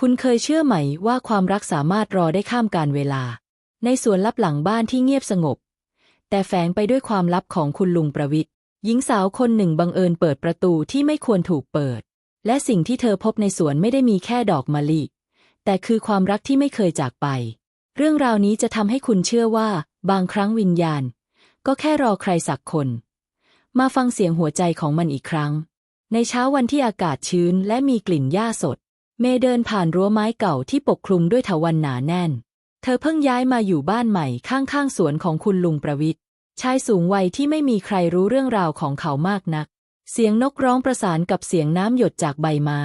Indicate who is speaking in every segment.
Speaker 1: คุณเคยเชื่อไหมว่าความรักสามารถรอได้ข้ามการเวลา ในสวนลับหลังบ้านที่เงียบสงบ แต่แฝงไปด้วยความลับของคุณลุงประวิทย์หญิงสาวคนหนึ่งบังเอิญเปิดประตูที่ไม่ควรถูกเปิด และสิ่งที่เธอพบในสวนไม่ได้มีแค่ดอกมะลิ แต่คือความรักที่ไม่เคยจากไป เรื่องราวนี้จะทำให้คุณเชื่อว่า บางครั้งวิญญาณ ก็แค่รอใครสักคน มาฟังเสียงหัวใจของมันอีกครั้ง ในเช้าวันที่อากาศชื้นและมีกลิ่นหญ้าสด เมย์เดินผ่านรั้วไม้เก่าที่ปกคลุมด้วยถาวัลย์หนาแน่น เธอเพิ่งย้ายมาอยู่บ้านใหม่ข้างๆสวนของคุณลุงประวิทย์ชายสูงวัยที่ไม่มีใครรู้เรื่องราวของเขามากนัก เสียงนกร้องประสานกับเสียงน้ำหยดจากใบไม้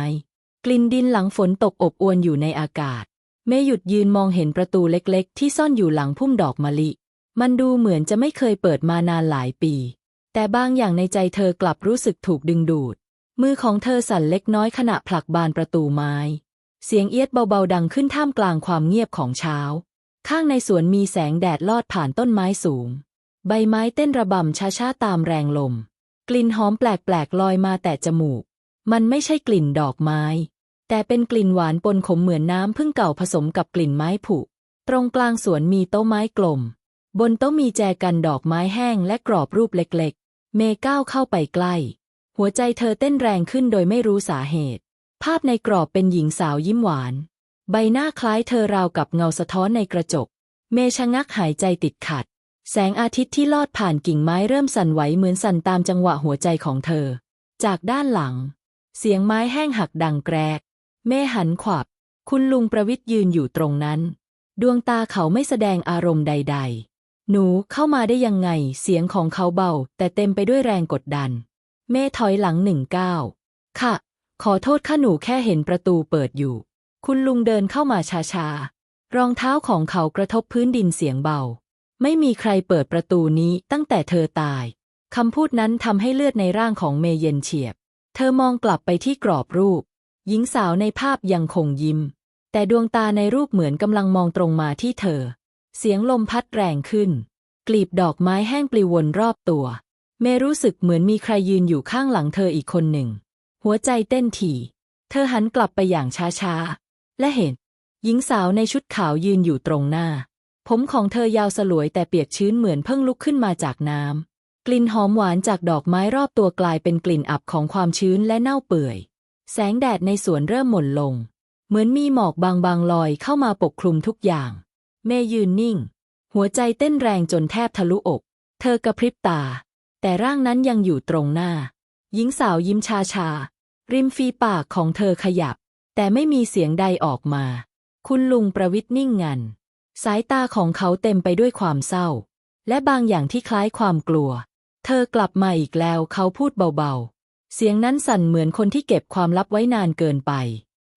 Speaker 1: กลิ่นดินหลังฝนตกอบอวนอยู่ในอากาศ เมย์หยุดยืนมองเห็นประตูเล็กๆ ที่ซ่อนอยู่หลังพุ่มดอกมะลิ มันดูเหมือนจะไม่เคยเปิดมานานหลายปี แต่บางอย่างในใจเธอกลับรู้สึกถูกดึงดูด มือของเธอสั่นเล็กน้อยขณะผลักบานประตูไม้ เสียงเอียดเบาๆดังขึ้นท่ามกลางความเงียบของเช้า ข้างในสวนมีแสงแดดลอดผ่านต้นไม้สูง ใบไม้เต้นระบำช้าๆตามแรงลม กลิ่นหอมแปลกๆลอยมาแต่จมูก มันไม่ใช่กลิ่นดอกไม้ แต่เป็นกลิ่นหวานปนขมเหมือนน้ำพึ่งเก่าผสมกับกลิ่นไม้ผุ ตรงกลางสวนมีโต๊ะไม้กลม บนโต๊ะมีแจกันดอกไม้แห้งและกรอบรูปเล็กๆ เมก้าวเข้าไปใกล้ หัวใจเธอเต้นแรงขึ้นโดยไม่รู้สาเหตุ ภาพในกรอบเป็นหญิงสาวยิ้มหวาน ใบหน้าคล้ายเธอราวกับเงาสะท้อนในกระจก เมชะงักหายใจติดขัด แสงอาทิตย์ที่ลอดผ่านกิ่งไม้เริ่มสั่นไหวเหมือนสั่นตามจังหวะหัวใจของเธอ จากด้านหลัง เสียงไม้แห้งหักดังแกรก เมหันขวับ คุณลุงประวิทย์ยืนอยู่ตรงนั้น ดวงตาเขาไม่แสดงอารมณ์ใด ๆ หนูเข้ามาได้ยังไง เสียงของเขาเบา แต่เต็มไปด้วยแรงกดดัน เมถอยหลังหนึ่งก้าวค่ะ ขอโทษข้าหนูแค่เห็นประตูเปิดอยู่ คุณลุงเดินเข้ามาช้าๆ รองเท้าของเขากระทบพื้นดินเสียงเบา ไม่มีใครเปิดประตูนี้ตั้งแต่เธอตาย คำพูดนั้นทำให้เลือดในร่างของเมเย็นเฉียบ เธอมองกลับไปที่กรอบรูป หญิงสาวในภาพยังคงยิ้ม แต่ดวงตาในรูปเหมือนกำลังมองตรงมาที่เธอ เสียงลมพัดแรงขึ้น กลีบดอกไม้แห้งปลิววนรอบตัว เมรู้สึกเหมือนมีใครยืนอยู่ข้างหลังเธออีกคนหนึ่ง หัวใจเต้นถี่ เธอหันกลับไปอย่างช้าๆ และเห็น หญิงสาวในชุดขาวยืนอยู่ตรงหน้า ผมของเธอยาวสลวยแต่เปียกชื้นเหมือนเพิ่งลุกขึ้นมาจากน้ำ กลิ่นหอมหวานจากดอกไม้รอบตัวกลายเป็นกลิ่นอับของความชื้นและเน่าเปื่อย แสงแดดในสวนเริ่มหม่นลง เหมือนมีหมอกบางๆลอยเข้ามาปกคลุมทุกอย่าง เมยืนนิ่ง หัวใจเต้นแรงจนแทบทะลุอก เธอกระพริบตา แต่ร่างนั้นยังอยู่ตรงหน้า หญิงสาวยิ้มชาชาๆริมฝีปากของเธอขยับ แต่ไม่มีเสียงใดออกมา คุณลุงประวิทย์นิ่งงัน สายตาของเขาเต็มไปด้วยความเศร้า และบางอย่างที่คล้ายความกลัว เธอกลับมาอีกแล้วเขาพูดเบาๆ เสียงนั้นสั่นเหมือนคนที่เก็บความลับไว้นานเกินไป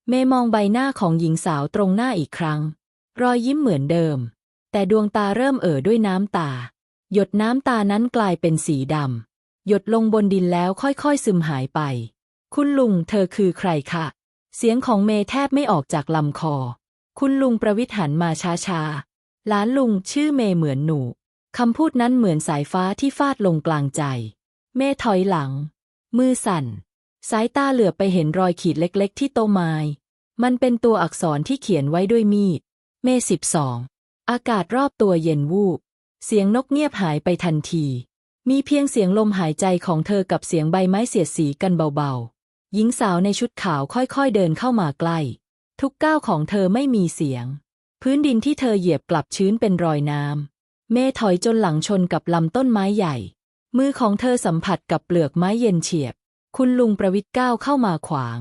Speaker 1: เมมองใบหน้าของหญิงสาวตรงหน้าอีกครั้ง รอยยิ้มเหมือนเดิม แต่ดวงตาเริ่มเอ่อด้วยน้ำตา หยดน้ำตานั้นกลายเป็นสีดำหยดลงบนดินแล้วค่อยๆซึมหายไป คุณลุงเธอคือใครคะ เสียงของเมแทบไม่ออกจากลำคอ คุณลุงประวิทย์หันมาช้าๆ หลานลุงชื่อเมเหมือนหนูคำพูดนั้นเหมือนสายฟ้าที่ฟาดลงกลางใจ เมถอยหลัง มือสั่น สายตาเหลือไปเห็นรอยขีดเล็กๆ ที่โตไม้ มันเป็นตัวอักษรที่เขียนไว้ด้วยมีด เมสิบสอง อากาศรอบตัวเย็นวูบ เสียงนกเงียบหายไปทันที มีเพียงเสียงลมหายใจของเธอกับเสียงใบไม้เสียดสีกันเบาๆ หญิงสาวในชุดขาวค่อยๆเดินเข้ามาใกล้ ทุกก้าวของเธอไม่มีเสียง พื้นดินที่เธอเหยียบกลับชื้นเป็นรอยน้ำ เมถอยจนหลังชนกับลำต้นไม้ใหญ่ มือของเธอสัมผัสกับเปลือกไม้เย็นเฉียบ คุณลุงประวิทย์ก้าวเข้ามาขวาง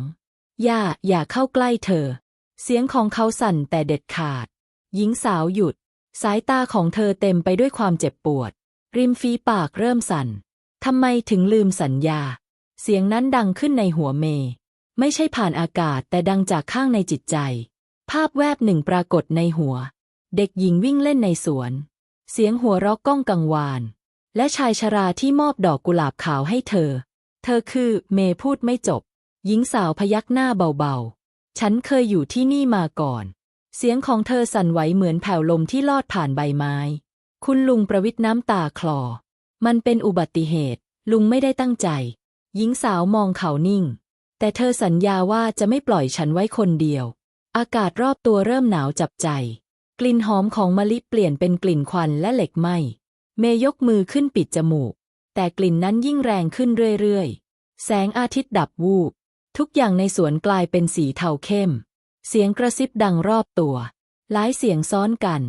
Speaker 1: อย่า อย่าเข้าใกล้เธอ เสียงของเขาสั่นแต่เด็ดขาด หญิงสาวหยุด สายตาของเธอเต็มไปด้วยความเจ็บปวด ริมฝีปากเริ่มสั่น ทำไมถึงลืมสัญญา เสียงนั้นดังขึ้นในหัวเม ไม่ใช่ผ่านอากาศแต่ดังจากข้างในจิตใจ ภาพแวบหนึ่งปรากฏในหัว เด็กหญิงวิ่งเล่นในสวน เสียงหัวเราะก้องกังวาน และชายชราที่มอบดอกกุหลาบขาวให้เธอ เธอคือเมพูดไม่จบ หญิงสาวพยักหน้าเบาๆ ฉันเคยอยู่ที่นี่มาก่อน เสียงของเธอสั่นไหวเหมือนแผ่วลมที่ลอดผ่านใบไม้ คุณลุงประวิทย์น้ำตาคลอ มันเป็นอุบัติเหตุ ลุงไม่ได้ตั้งใจ หญิงสาวมองเขานิ่ง แต่เธอสัญญาว่าจะไม่ปล่อยฉันไว้คนเดียว อากาศรอบตัวเริ่มหนาวจับใจ กลิ่นหอมของมะลิเปลี่ยนเป็นกลิ่นควันและเหล็กไหม เมย์ยกมือขึ้นปิดจมูก แต่กลิ่นนั้นยิ่งแรงขึ้นเรื่อยๆ แสงอาทิตย์ดับวูบ ทุกอย่างในสวนกลายเป็นสีเทาเข้ม เสียงกระซิบดังรอบตัว หลายเสียงซ้อนกัน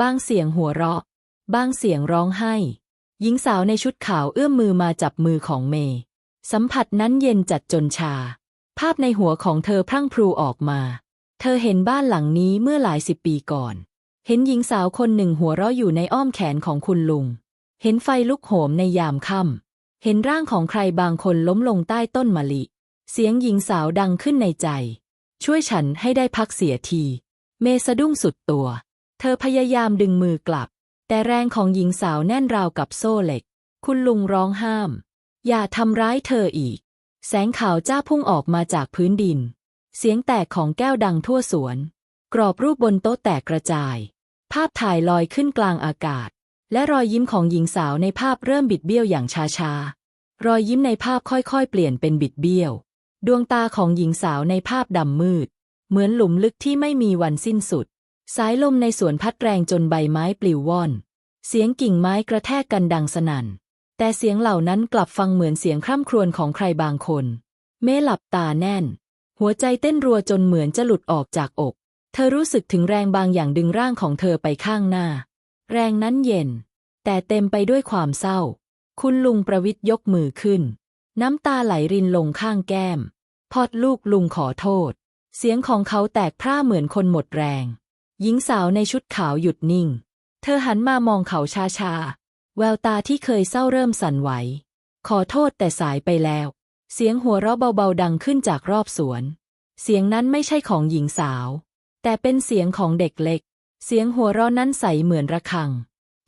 Speaker 1: บางเสียงหัวเราะ บางเสียงร้องไห้ หญิงสาวในชุดขาวเอื้อมมือมาจับมือของเมย์สัมผัสนั้นเย็นจัดจนชา ภาพในหัวของเธอพรั่งพรูออกมา เธอเห็นบ้านหลังนี้เมื่อหลายสิบปีก่อน เห็นหญิงสาวคนหนึ่งหัวเราะอยู่ในอ้อมแขนของคุณลุง เห็นไฟลุกโหมในยามค่ำเห็นร่างของใครบางคนล้มลงใต้ต้นมะลิ เสียงหญิงสาวดังขึ้นในใจ ช่วยฉันให้ได้พักเสียที เมสะดุ้งสุดตัว เธอพยายามดึงมือกลับ แต่แรงของหญิงสาวแน่นราวกับโซ่เหล็ก คุณลุงร้องห้าม อย่าทำร้ายเธออีก แสงขาวจ้าพุ่งออกมาจากพื้นดิน เสียงแตกของแก้วดังทั่วสวน กรอบรูปบนโต๊ะแตกกระจาย ภาพถ่ายลอยขึ้นกลางอากาศ และรอยยิ้มของหญิงสาวในภาพเริ่มบิดเบี้ยวอย่างช้าๆรอยยิ้มในภาพค่อยๆ เปลี่ยนเป็นบิดเบี้ยว ดวงตาของหญิงสาวในภาพดำมืด เหมือนหลุมลึกที่ไม่มีวันสิ้นสุด สายลมในสวนพัดแรงจนใบไม้ปลิวว่อน เสียงกิ่งไม้กระแทกกันดังสนั่น แต่เสียงเหล่านั้นกลับฟังเหมือนเสียงคร่ำครวญของใครบางคน เมหลับตาแน่น หัวใจเต้นรัวจนเหมือนจะหลุดออกจากอก เธอรู้สึกถึงแรงบางอย่างดึงร่างของเธอไปข้างหน้า แรงนั้นเย็น แต่เต็มไปด้วยความเศร้า คุณลุงประวิทย์ยกมือขึ้น น้ำตาไหลรินลงข้างแก้ม พอดลูกลุงขอโทษ เสียงของเขาแตกพร่าเหมือนคนหมดแรง หญิงสาวในชุดขาวหยุดนิ่ง เธอหันมามองเขาชาชาๆ แววตาที่เคยเศร้าเริ่มสั่นไหว ขอโทษแต่สายไปแล้ว เสียงหัวเราะเบาๆดังขึ้นจากรอบสวน เสียงนั้นไม่ใช่ของหญิงสาว แต่เป็นเสียงของเด็กเล็ก เสียงหัวเราะนั้นใสเหมือนระฆัง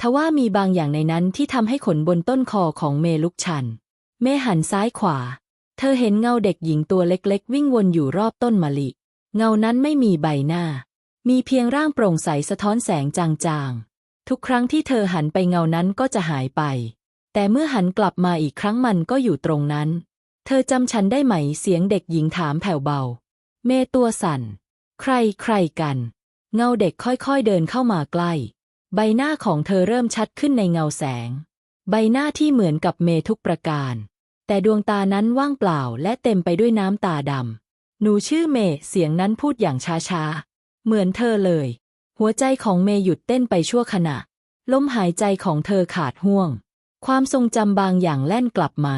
Speaker 1: ทว่ามีบางอย่างในนั้นที่ทำให้ขนบนต้นคอของเมลุกชัน เมหันซ้ายขวา เธอเห็นเงาเด็กหญิงตัวเล็กๆ วิ่งวนอยู่รอบต้นมะลิ เงานั้นไม่มีใบหน้า มีเพียงร่างโปร่งใสสะท้อนแสงจางๆ ทุกครั้งที่เธอหันไปเงานั้นก็จะหายไป แต่เมื่อหันกลับมาอีกครั้งมันก็อยู่ตรงนั้น เธอจำฉันได้ไหมเสียงเด็กหญิงถามแผ่วเบา เมตัวสั่น ใครใครกัน เงาเด็กค่อยๆเดินเข้ามาใกล้ ใบหน้าของเธอเริ่มชัดขึ้นในเงาแสง ใบหน้าที่เหมือนกับเมทุกประการ แต่ดวงตานั้นว่างเปล่าและเต็มไปด้วยน้ำตาดำ หนูชื่อเมเสียงนั้นพูดอย่างช้าๆ เหมือนเธอเลย หัวใจของเมหยุดเต้นไปชั่วขณะ ลมหายใจของเธอขาดห่วง ความทรงจำบางอย่างแล่นกลับมา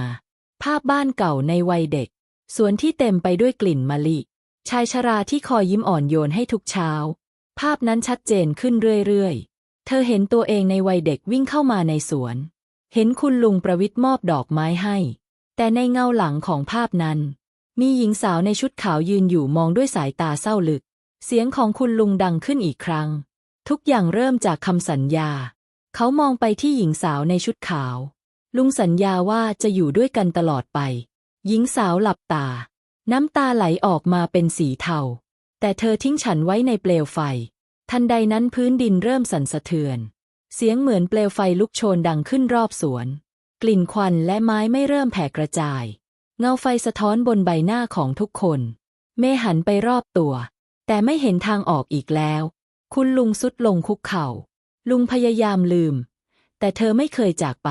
Speaker 1: ภาพบ้านเก่าในวัยเด็ก สวนที่เต็มไปด้วยกลิ่นมะลิ ชายชราที่คอยยิ้มอ่อนโยนให้ทุกเช้า ภาพนั้นชัดเจนขึ้นเรื่อยๆ เธอเห็นตัวเองในวัยเด็กวิ่งเข้ามาในสวน เห็นคุณลุงประวิทย์มอบดอกไม้ให้ แต่ในเงาหลังของภาพนั้น มีหญิงสาวในชุดขาวยืนอยู่มองด้วยสายตาเศร้าลึก เสียงของคุณลุงดังขึ้นอีกครั้ง ทุกอย่างเริ่มจากคำสัญญา เขามองไปที่หญิงสาวในชุดขาว ลุงสัญญาว่าจะอยู่ด้วยกันตลอดไป หญิงสาวหลับตา น้ำตาไหลออกมาเป็นสีเทา แต่เธอทิ้งฉันไว้ในเปลวไฟ ทันใดนั้นพื้นดินเริ่มสั่นสะเทือน เสียงเหมือนเปลวไฟลุกโชนดังขึ้นรอบสวน กลิ่นควันและไม้ไม่เริ่มแผ่กระจาย เงาไฟสะท้อนบนใบหน้าของทุกคน เมหันไปรอบตัว แต่ไม่เห็นทางออกอีกแล้ว คุณลุงสุดลงคุกเข่า ลุงพยายามลืม แต่เธอไม่เคยจากไป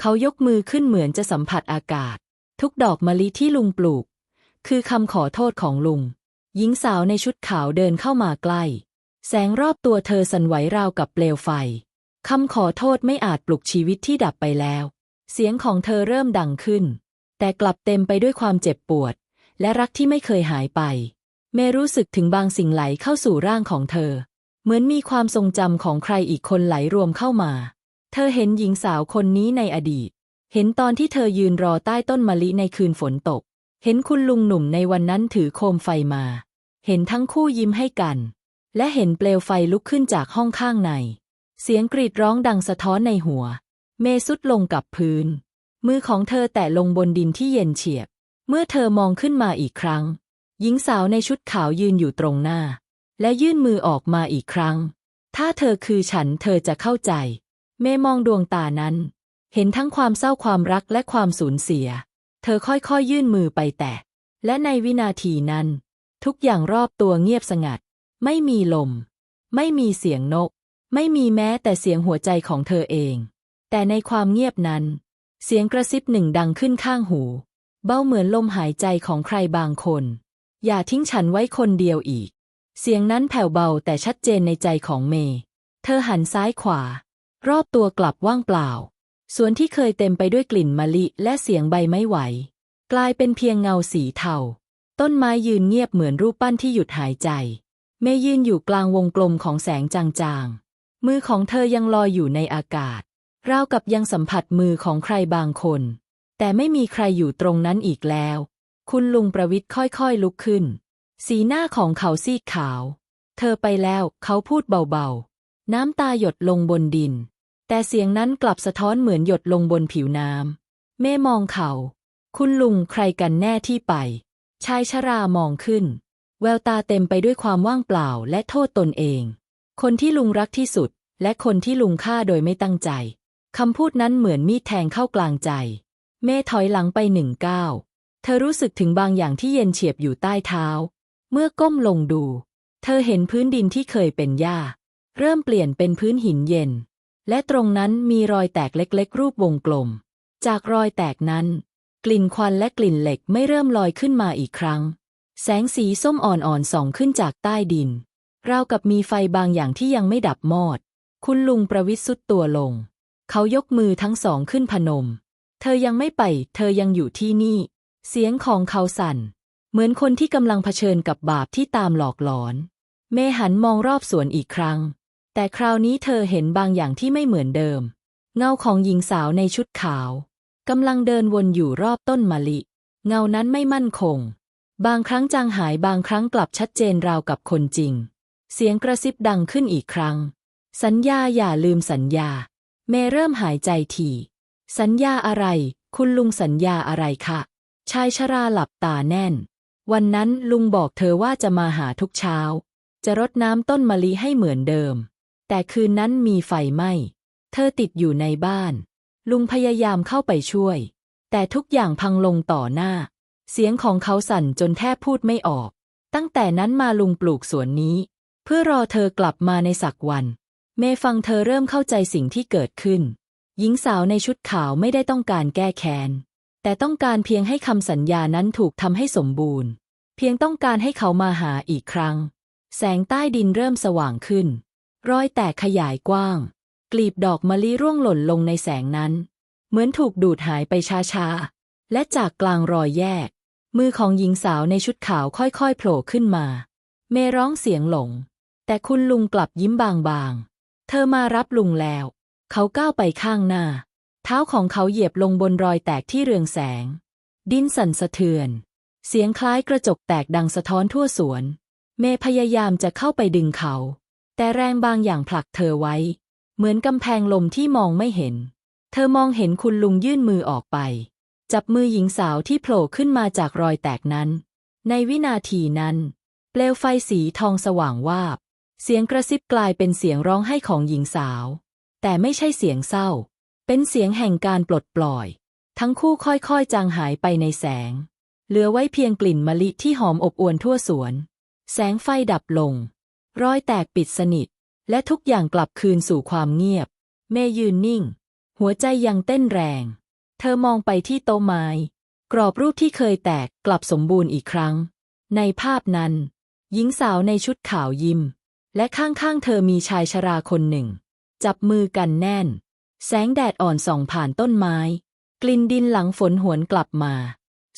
Speaker 1: เขายกมือขึ้นเหมือนจะสัมผัสอากาศ ทุกดอกมะลิที่ลุงปลูก คือคำขอโทษของลุง หญิงสาวในชุดขาวเดินเข้ามาใกล้ แสงรอบตัวเธอสั่นไหวราวกับเปลวไฟคำขอโทษไม่อาจปลุกชีวิตที่ดับไปแล้ว เสียงของเธอเริ่มดังขึ้น แต่กลับเต็มไปด้วยความเจ็บปวด และรักที่ไม่เคยหายไป เมรู้สึกถึงบางสิ่งไหลเข้าสู่ร่างของเธอ เหมือนมีความทรงจำของใครอีกคนไหลรวมเข้ามา เธอเห็นหญิงสาวคนนี้ในอดีต เห็นตอนที่เธอยืนรอใต้ต้นมะลิในคืนฝนตก เห็นคุณลุงหนุ่มในวันนั้นถือโคมไฟมา เห็นทั้งคู่ยิ้มให้กัน และเห็นเปลวไฟลุกขึ้นจากห้องข้างใน เสียงกรีดร้องดังสะท้อนในหัว เมสุดลงกับพื้น มือของเธอแตะลงบนดินที่เย็นเฉียบ เมื่อเธอมองขึ้นมาอีกครั้ง หญิงสาวในชุดขาวยืนอยู่ตรงหน้า และยื่นมือออกมาอีกครั้ง ถ้าเธอคือฉันเธอจะเข้าใจ เมมองดวงตานั้น เห็นทั้งความเศร้าความรักและความสูญเสีย เธอค่อยๆยยื่นมือไปแตะ และในวินาทีนั้น ทุกอย่างรอบตัวเงียบสงัด ไม่มีลม ไม่มีเสียงนก ไม่มีแม้แต่เสียงหัวใจของเธอเอง แต่ในความเงียบนั้น เสียงกระซิบหนึ่งดังขึ้นข้างหู เบ้าเหมือนลมหายใจของใครบางคน อย่าทิ้งฉันไว้คนเดียวอีก เสียงนั้นแผ่วเบาแต่ชัดเจนในใจของเมย์เธอหันซ้ายขวา รอบตัวกลับว่างเปล่าสวนที่เคยเต็มไปด้วยกลิ่นมะลิและเสียงใบไม้ไหว กลายเป็นเพียงเงาสีเทาต้นไม้ยืนเงียบเหมือนรูปปั้นที่หยุดหายใจ เมย์ยืนอยู่กลางวงกลมของแสงจางๆ มือของเธอยังลอยอยู่ในอากาศ ราวกับยังสัมผัสมือของใครบางคน แต่ไม่มีใครอยู่ตรงนั้นอีกแล้ว คุณลุงประวิทย์ค่อยๆลุกขึ้น สีหน้าของเขาซีดขาว เธอไปแล้วเขาพูดเบาๆ น้ำตาหยดลงบนดิน แต่เสียงนั้นกลับสะท้อนเหมือนหยดลงบนผิวน้ำเม่มองเขา คุณลุงใครกันแน่ที่ไป ชายชรามองขึ้น แววตาเต็มไปด้วยความว่างเปล่าและโทษตนเอง คนที่ลุงรักที่สุด และคนที่ลุงฆ่าโดยไม่ตั้งใจ คำพูดนั้นเหมือนมีดแทงเข้ากลางใจ เม่ถอยหลังไปหนึ่งก้าว เธอรู้สึกถึงบางอย่างที่เย็นเฉียบอยู่ใต้เท้า เมื่อก้มลงดู เธอเห็นพื้นดินที่เคยเป็นหญ้า เริ่มเปลี่ยนเป็นพื้นหินเย็น และตรงนั้นมีรอยแตกเล็กๆ รูปวงกลม จากรอยแตกนั้น กลิ่นควันและกลิ่นเหล็กไม่เริ่มลอยขึ้นมาอีกครั้ง แสงสีส้มอ่อนๆส่องขึ้นจากใต้ดินราวกับมีไฟบางอย่างที่ยังไม่ดับมอด คุณลุงประวิตรสุดตัวลง เขายกมือทั้งสองขึ้นพนม เธอยังไม่ไป เธอยังอยู่ที่นี่ เสียงของเขาสั่น เหมือนคนที่กำลังเผชิญกับบาปที่ตามหลอกหลอน เมหันมองรอบสวนอีกครั้ง แต่คราวนี้เธอเห็นบางอย่างที่ไม่เหมือนเดิม เงาของหญิงสาวในชุดขาวกำลังเดินวนอยู่รอบต้นมะลิ เงานั้นไม่มั่นคง บางครั้งจางหายบางครั้งกลับชัดเจนราวกับคนจริง เสียงกระซิบดังขึ้นอีกครั้ง สัญญาอย่าลืมสัญญา เมเริ่มหายใจถี่สัญญาอะไร คุณลุงสัญญาอะไรคะชายชราหลับตาแน่น วันนั้นลุงบอกเธอว่าจะมาหาทุกเช้า จะรดน้ำต้นมะลิให้เหมือนเดิม แต่คืนนั้นมีไฟไหม้เธอติดอยู่ในบ้าน ลุงพยายามเข้าไปช่วย แต่ทุกอย่างพังลงต่อหน้า เสียงของเขาสั่นจนแทบพูดไม่ออก ตั้งแต่นั้นมาลุงปลูกสวนนี้ เพื่อรอเธอกลับมาในสักวัน เมฟังเธอเริ่มเข้าใจสิ่งที่เกิดขึ้น หญิงสาวในชุดขาวไม่ได้ต้องการแก้แค้น แต่ต้องการเพียงให้คำสัญญานั้นถูกทำให้สมบูรณ์ เพียงต้องการให้เขามาหาอีกครั้ง แสงใต้ดินเริ่มสว่างขึ้น รอยแตกขยายกว้าง กลีบดอกมะลิร่วงหล่นลงในแสงนั้น เหมือนถูกดูดหายไปช้าๆ และจากกลางรอยแยก มือของหญิงสาวในชุดขาวค่อยๆ โผล่ขึ้นมา เมร้องเสียงหลง แต่คุณลุงกลับยิ้มบางๆ เธอมารับลุงแล้ว เขาก้าวไปข้างหน้า เท้าของเขาเหยียบลงบนรอยแตกที่เรืองแสง ดินสั่นสะเทือน เสียงคล้ายกระจกแตกดังสะท้อนทั่วสวน เมพยายามจะเข้าไปดึงเขา แต่แรงบางอย่างผลักเธอไว้ เหมือนกำแพงลมที่มองไม่เห็น เธอมองเห็นคุณลุงยื่นมือออกไป จับมือหญิงสาวที่โผล่ขึ้นมาจากรอยแตกนั้น ในวินาทีนั้น เปลวไฟสีทองสว่างวาบ เสียงกระซิบกลายเป็นเสียงร้องไห้ของหญิงสาว แต่ไม่ใช่เสียงเศร้า เป็นเสียงแห่งการปลดปล่อย ทั้งคู่ค่อยๆ จางหายไปในแสง เหลือไว้เพียงกลิ่นมะลิที่หอมอบอวลทั่วสวน แสงไฟดับลง รอยแตกปิดสนิท และทุกอย่างกลับคืนสู่ความเงียบ เมย์ยืนนิ่ง หัวใจยังเต้นแรง เธอมองไปที่โต๊ะไม้ กรอบรูปที่เคยแตกกลับสมบูรณ์อีกครั้ง ในภาพนั้น หญิงสาวในชุดขาวยิ้ม และข้างๆ เธอมีชายชราคนหนึ่ง จับมือกันแน่น แสงแดดอ่อนส่องผ่านต้นไม้ กลิ่นดินหลังฝนหวนกลับมา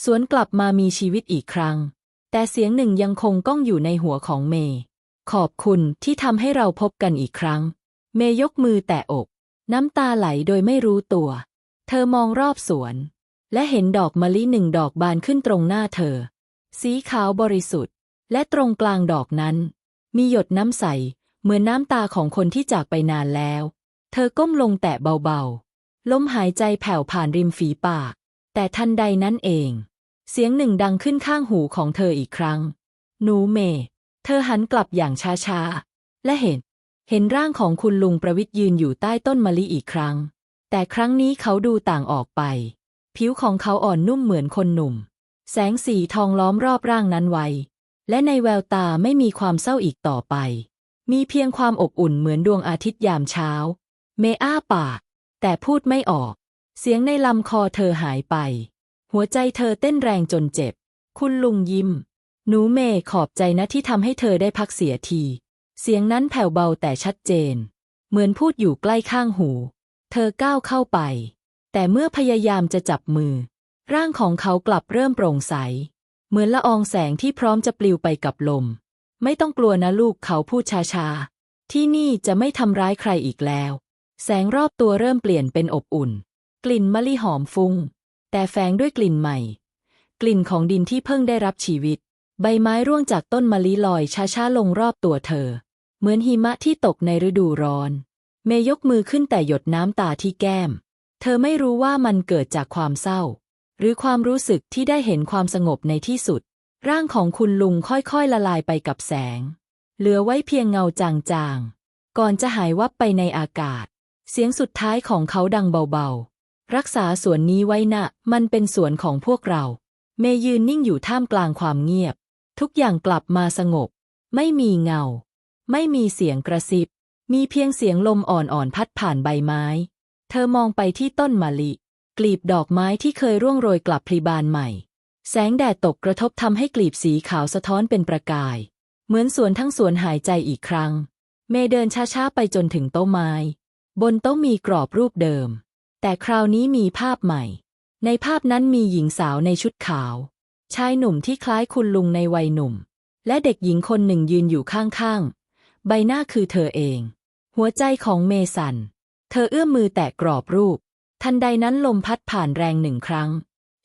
Speaker 1: สวนกลับมามีชีวิตอีกครั้ง แต่เสียงหนึ่งยังคงก้องอยู่ในหัวของเมย์ขอบคุณที่ทำให้เราพบกันอีกครั้ง เมย์ยกมือแตะอก น้ำตาไหลโดยไม่รู้ตัว เธอมองรอบสวน และเห็นดอกมะลิหนึ่งดอกบานขึ้นตรงหน้าเธอ สีขาวบริสุทธิ์ และตรงกลางดอกนั้น มีหยดน้ำใส เหมือนน้ำตาของคนที่จากไปนานแล้ว เธอก้มลงแตะเบาๆ ลมหายใจแผ่วผ่านริมฝีปาก แต่ทันใดนั้นเอง เสียงหนึ่งดังขึ้นข้างหูของเธออีกครั้ง หนูเมย์เธอหันกลับอย่างช้าๆ และเห็น เห็นร่างของคุณลุงประวิทย์ยืนอยู่ใต้ต้นมะลิอีกครั้ง แต่ครั้งนี้เขาดูต่างออกไป ผิวของเขาอ่อนนุ่มเหมือนคนหนุ่ม แสงสีทองล้อมรอบร่างนั้นไว้ และในแววตาไม่มีความเศร้าอีกต่อไป มีเพียงความอบอุ่นเหมือนดวงอาทิตย์ยามเช้า เมอ้าปาก แต่พูดไม่ออก เสียงในลำคอเธอหายไป หัวใจเธอเต้นแรงจนเจ็บ คุณลุงยิ้ม หนูเมขอบใจนะที่ทำให้เธอได้พักเสียที เสียงนั้นแผ่วเบาแต่ชัดเจน เหมือนพูดอยู่ใกล้ข้างหู เธอก้าวเข้าไป แต่เมื่อพยายามจะจับมือ ร่างของเขากลับเริ่มโปร่งใส เหมือนละอองแสงที่พร้อมจะปลิวไปกับลม ไม่ต้องกลัวนะลูกเขาพูดช้าๆ ที่นี่จะไม่ทำร้ายใครอีกแล้ว แสงรอบตัวเริ่มเปลี่ยนเป็นอบอุ่น กลิ่นมะลิหอมฟุง้ง แต่แฝงด้วยกลิ่นใหม่ กลิ่นของดินที่เพิ่งได้รับชีวิต ใบไม้ร่วงจากต้นมะลิลอยช้าๆลงรอบตัวเธอ เหมือนหิมะที่ตกในฤดูร้อน เมยกมือขึ้นแต่หยดน้ำตาที่แก้ม เธอไม่รู้ว่ามันเกิดจากความเศร้า หรือความรู้สึกที่ได้เห็นความสงบในที่สุด ร่างของคุณลุงค่อยๆละลายไปกับแสง เหลือไว้เพียงเงาจางๆ ก่อนจะหายวับไปในอากาศ เสียงสุดท้ายของเขาดังเบาๆ รักษาสวนนี้ไว้นะ มันเป็นสวนของพวกเรา เมย์ยืนนิ่งอยู่ท่ามกลางความเงียบ ทุกอย่างกลับมาสงบ ไม่มีเงา ไม่มีเสียงกระซิบ มีเพียงเสียงลมอ่อนๆพัดผ่านใบไม้ เธอมองไปที่ต้นมะลิ กลีบดอกไม้ที่เคยร่วงโรยกลับพลีบานใหม่ แสงแดดตกกระทบทำให้กลีบสีขาวสะท้อนเป็นประกาย เหมือนสวนทั้งสวนหายใจอีกครั้ง เมย์เดินช้าๆไปจนถึงโต๊ะไม้ บนโต๊ะมีกรอบรูปเดิม แต่คราวนี้มีภาพใหม่ ในภาพนั้นมีหญิงสาวในชุดขาว ชายหนุ่มที่คล้ายคุณลุงในวัยหนุ่ม และเด็กหญิงคนหนึ่งยืนอยู่ข้างๆ ใบหน้าคือเธอเอง หัวใจของเมสัน เธอเอื้อมมือแตะกรอบรูป ทันใดนั้นลมพัดผ่านแรงหนึ่งครั้ง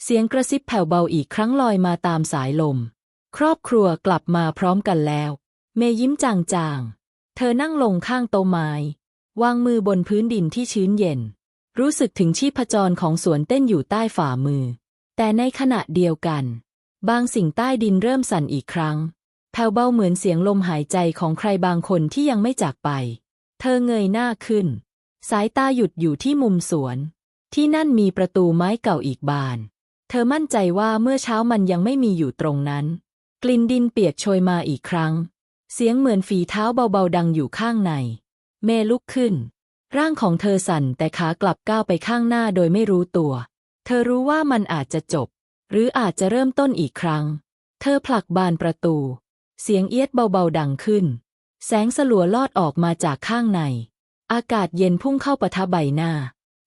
Speaker 1: เสียงกระซิบแผ่วเบาอีกครั้งลอยมาตามสายลม ครอบครัวกลับมาพร้อมกันแล้ว เมยิ้มจางๆ เธอนั่งลงข้างโต๊ะไม้ วางมือบนพื้นดินที่ชื้นเย็น รู้สึกถึงชีพจรของสวนเต้นอยู่ใต้ฝ่ามือ แต่ในขณะเดียวกัน บางสิ่งใต้ดินเริ่มสั่นอีกครั้ง แผ่วเบาเหมือนเสียงลมหายใจของใครบางคนที่ยังไม่จากไป เธอเงยหน้าขึ้น สายตาหยุดอยู่ที่มุมสวน ที่นั่นมีประตูไม้เก่าอีกบาน เธอมั่นใจว่าเมื่อเช้ามันยังไม่มีอยู่ตรงนั้น กลิ่นดินเปียกโชยมาอีกครั้ง เสียงเหมือนฝีเท้าเบาๆดังอยู่ข้างใน เมลุกขึ้น ร่างของเธอสั่นแต่ขากลับก้าวไปข้างหน้าโดยไม่รู้ตัว เธอรู้ว่ามันอาจจะจบ หรืออาจจะเริ่มต้นอีกครั้ง เธอผลักบานประตู เสียงเอียดเบาๆดังขึ้น แสงสลัวลอดออกมาจากข้างใน อากาศเย็นพุ่งเข้าปะทะใบหน้า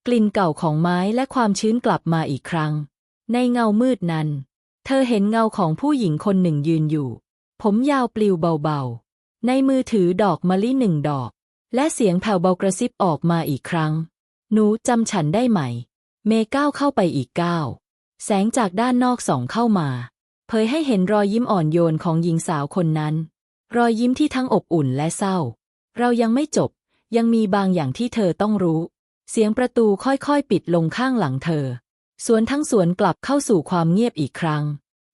Speaker 1: กลิ่นเก่าของไม้และความชื้นกลับมาอีกครั้ง ในเงามืดนั้น เธอเห็นเงาของผู้หญิงคนหนึ่งยืนอยู่ ผมยาวปลิวเบาๆ ในมือถือดอกมะลิหนึ่งดอก และเสียงแผ่วเบากระซิบออกมาอีกครั้ง หนูจำฉันได้ไหม เมก้าวเข้าไปอีกก้าวแสงจากด้านนอกส่องเข้ามา เผยให้เห็นรอยยิ้มอ่อนโยนของหญิงสาวคนนั้น รอยยิ้มที่ทั้งอบอุ่นและเศร้า เรายังไม่จบ ยังมีบางอย่างที่เธอต้องรู้ เสียงประตูค่อยๆ ปิดลงข้างหลังเธอ สวนทั้งสวนกลับเข้าสู่ความเงียบอีกครั้ง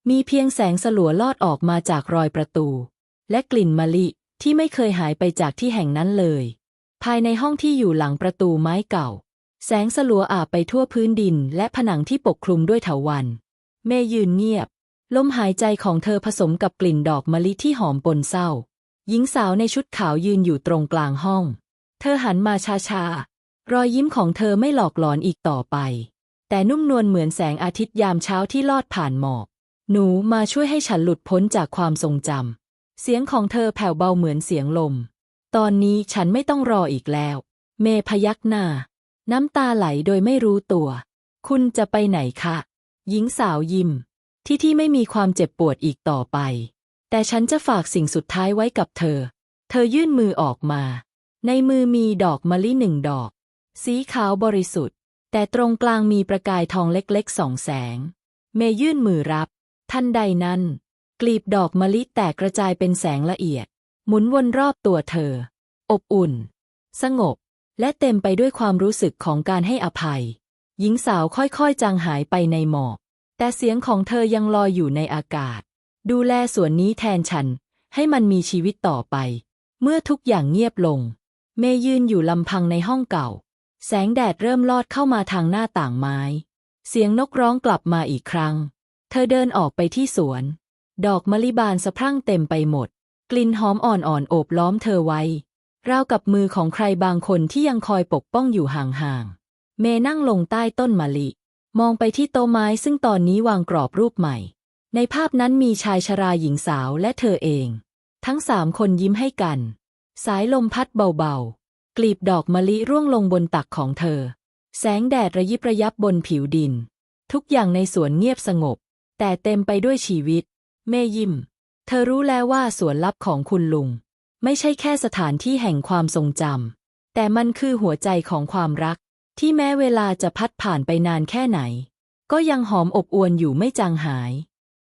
Speaker 1: มีเพียงแสงสลัวลอดออกมาจากรอยประตู และกลิ่นมะลิที่ไม่เคยหายไปจากที่แห่งนั้นเลย ภายในห้องที่อยู่หลังประตูไม้เก่า แสงสลัวอาบไปทั่วพื้นดิน และผนังที่ปกคลุมด้วยเถาวัลย์เมยืนเงียบ ลมหายใจของเธอผสมกับกลิ่นดอกมะลิที่หอมปนเศร้า หญิงสาวในชุดขาวยืนอยู่ตรงกลางห้อง เธอหันมาช้าๆ รอยยิ้มของเธอไม่หลอกหลอนอีกต่อไป แต่นุ่มนวลเหมือนแสงอาทิตย์ยามเช้าที่ลอดผ่านหมอก หนูมาช่วยให้ฉันหลุดพ้นจากความทรงจำ เสียงของเธอแผ่วเบาเหมือนเสียงลม ตอนนี้ฉันไม่ต้องรออีกแล้ว เมพยักหน้า น้ำตาไหลโดยไม่รู้ตัว คุณจะไปไหนคะ หญิงสาวยิ้ม ที่ที่ไม่มีความเจ็บปวดอีกต่อไป แต่ฉันจะฝากสิ่งสุดท้ายไว้กับเธอ เธอยื่นมือออกมา ในมือมีดอกมะลิหนึ่งดอก สีขาวบริสุทธิ์ แต่ตรงกลางมีประกายทองเล็กๆสองแสง เมยื่นมือรับ ทันใดนั้น กลีบดอกมะลิแตกกระจายเป็นแสงละเอียด หมุนวนรอบตัวเธอ อบอุ่น สงบ และเต็มไปด้วยความรู้สึกของการให้อภัย หญิงสาวค่อยๆจางหายไปในหมอก แต่เสียงของเธอยังลอยอยู่ในอากาศ ดูแลสวนนี้แทนฉัน ให้มันมีชีวิตต่อไป เมื่อทุกอย่างเงียบลง เมยืนอยู่ลำพังในห้องเก่า แสงแดดเริ่มลอดเข้ามาทางหน้าต่างไม้ เสียงนกร้องกลับมาอีกครั้ง เธอเดินออกไปที่สวน ดอกมะลิบานสะพรั่งเต็มไปหมด กลิ่นหอมอ่อนๆโอบล้อมเธอไว้ ราวกับมือของใครบางคนที่ยังคอยปกป้องอยู่ห่างๆ เมนั่งลงใต้ต้นมะลิ มองไปที่โต๊ะไม้ซึ่งตอนนี้วางกรอบรูปใหม่ ในภาพนั้นมีชายชราหญิงสาวและเธอเอง ทั้งสามคนยิ้มให้กัน สายลมพัดเบาๆ กลีบดอกมะลิร่วงลงบนตักของเธอ แสงแดดระยิบระยับบนผิวดิน ทุกอย่างในสวนเงียบสงบ แต่เต็มไปด้วยชีวิต เมยิ้ม เธอรู้แล้วว่าสวนลับของคุณลุง ไม่ใช่แค่สถานที่แห่งความทรงจำแต่มันคือหัวใจของความรัก ที่แม้เวลาจะพัดผ่านไปนานแค่ไหน ก็ยังหอมอบอวลอยู่ไม่จางหาย